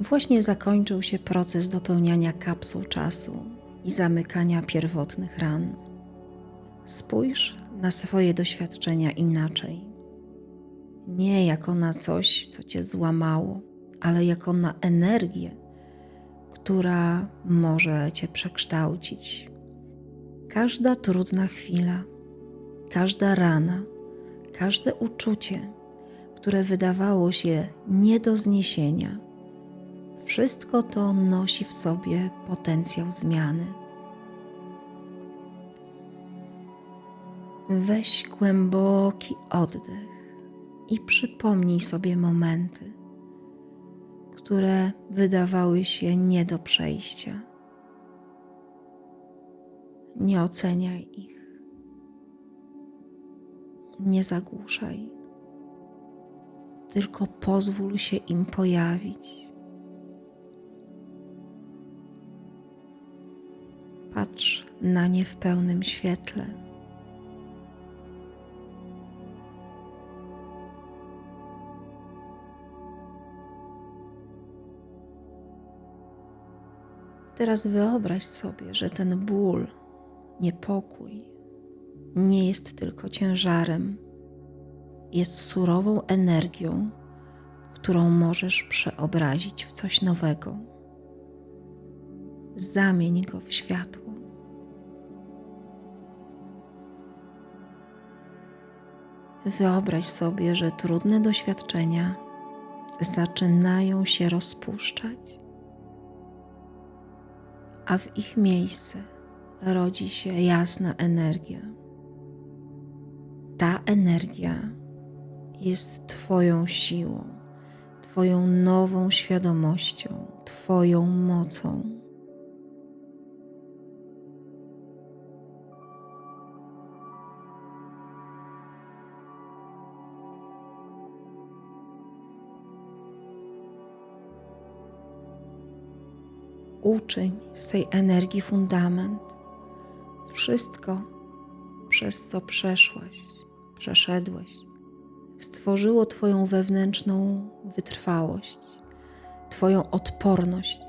Właśnie zakończył się proces dopełniania kapsuł czasu i zamykania pierwotnych ran. Spójrz na swoje doświadczenia inaczej. Nie jako na coś, co cię złamało, ale jako na energię, która może cię przekształcić. Każda trudna chwila, każda rana, każde uczucie, które wydawało się nie do zniesienia, wszystko to nosi w sobie potencjał zmiany. Weź głęboki oddech i przypomnij sobie momenty, które wydawały się nie do przejścia. Nie oceniaj ich, nie zagłuszaj, tylko pozwól się im pojawić. Patrz na nie w pełnym świetle. Teraz wyobraź sobie, że ten ból, niepokój nie jest tylko ciężarem, jest surową energią, którą możesz przeobrazić w coś nowego. Zamień go w światło. Wyobraź sobie, że trudne doświadczenia zaczynają się rozpuszczać a w ich miejsce rodzi się jasna energia. Ta energia jest Twoją siłą, Twoją nową świadomością, Twoją mocą. Uczyń z tej energii fundament. Wszystko, przez co przeszłaś, przeszedłeś, stworzyło Twoją wewnętrzną wytrwałość, Twoją odporność,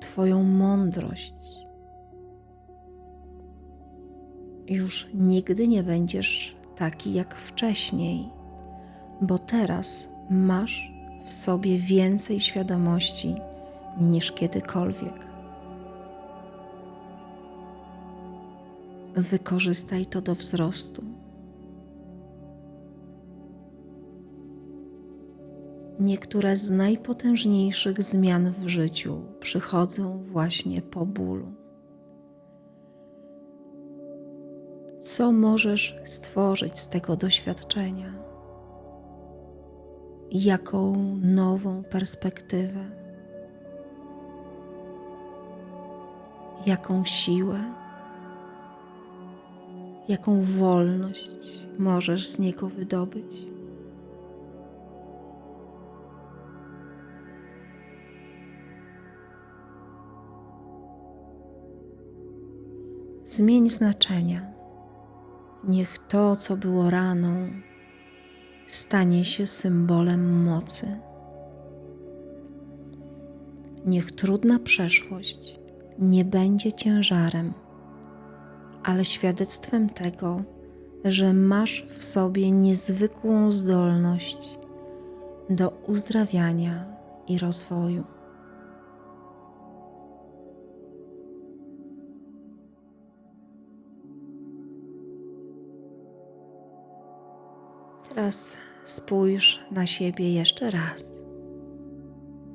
Twoją mądrość. Już nigdy nie będziesz taki jak wcześniej, bo teraz masz w sobie więcej świadomości niż kiedykolwiek. Wykorzystaj to do wzrostu. Niektóre z najpotężniejszych zmian w życiu przychodzą właśnie po bólu. Co możesz stworzyć z tego doświadczenia? Jaką nową perspektywę? Jaką siłę, jaką wolność możesz z niego wydobyć. Zmień znaczenia. Niech to, co było raną, stanie się symbolem mocy. Niech trudna przeszłość nie będzie ciężarem, ale świadectwem tego, że masz w sobie niezwykłą zdolność do uzdrawiania i rozwoju. Teraz spójrz na siebie jeszcze raz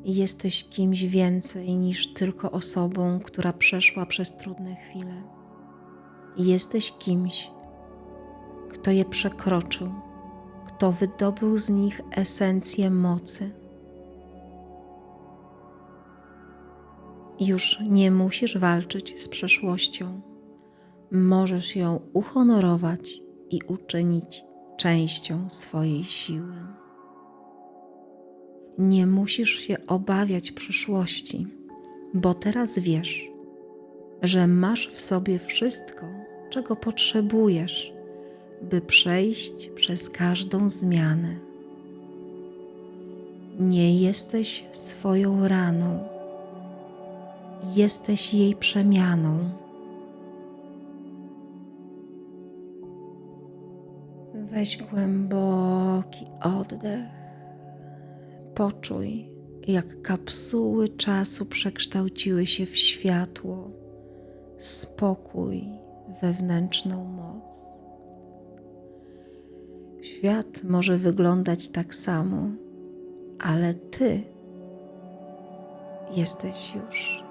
jesteś kimś więcej niż tylko osobą, która przeszła przez trudne chwile. Jesteś kimś, kto je przekroczył, kto wydobył z nich esencję mocy. Już nie musisz walczyć z przeszłością. Możesz ją uhonorować i uczynić częścią swojej siły. Nie musisz się obawiać przyszłości, bo teraz wiesz, że masz w sobie wszystko, czego potrzebujesz, by przejść przez każdą zmianę. Nie jesteś swoją raną, jesteś jej przemianą. Weź głęboki oddech. Poczuj, jak kapsuły czasu przekształciły się w światło, spokój, wewnętrzną moc. Świat może wyglądać tak samo, ale ty jesteś już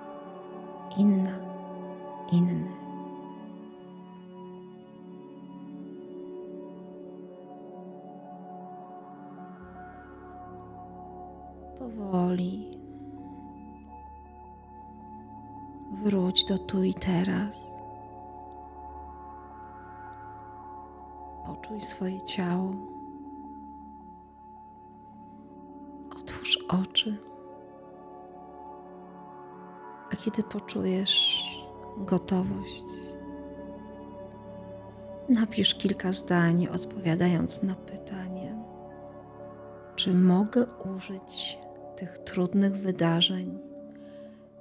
inna, inny. Wróć do tu i teraz. Poczuj swoje ciało. Otwórz oczy. A kiedy poczujesz gotowość, napisz kilka zdań odpowiadając na pytanie, czy mogę użyć tych trudnych wydarzeń,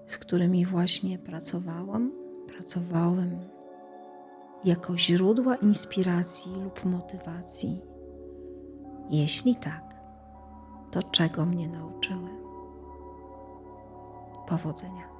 z którymi właśnie pracowałam, pracowałem, jako źródła inspiracji lub motywacji? Jeśli tak, to czego mnie nauczyły? Powodzenia.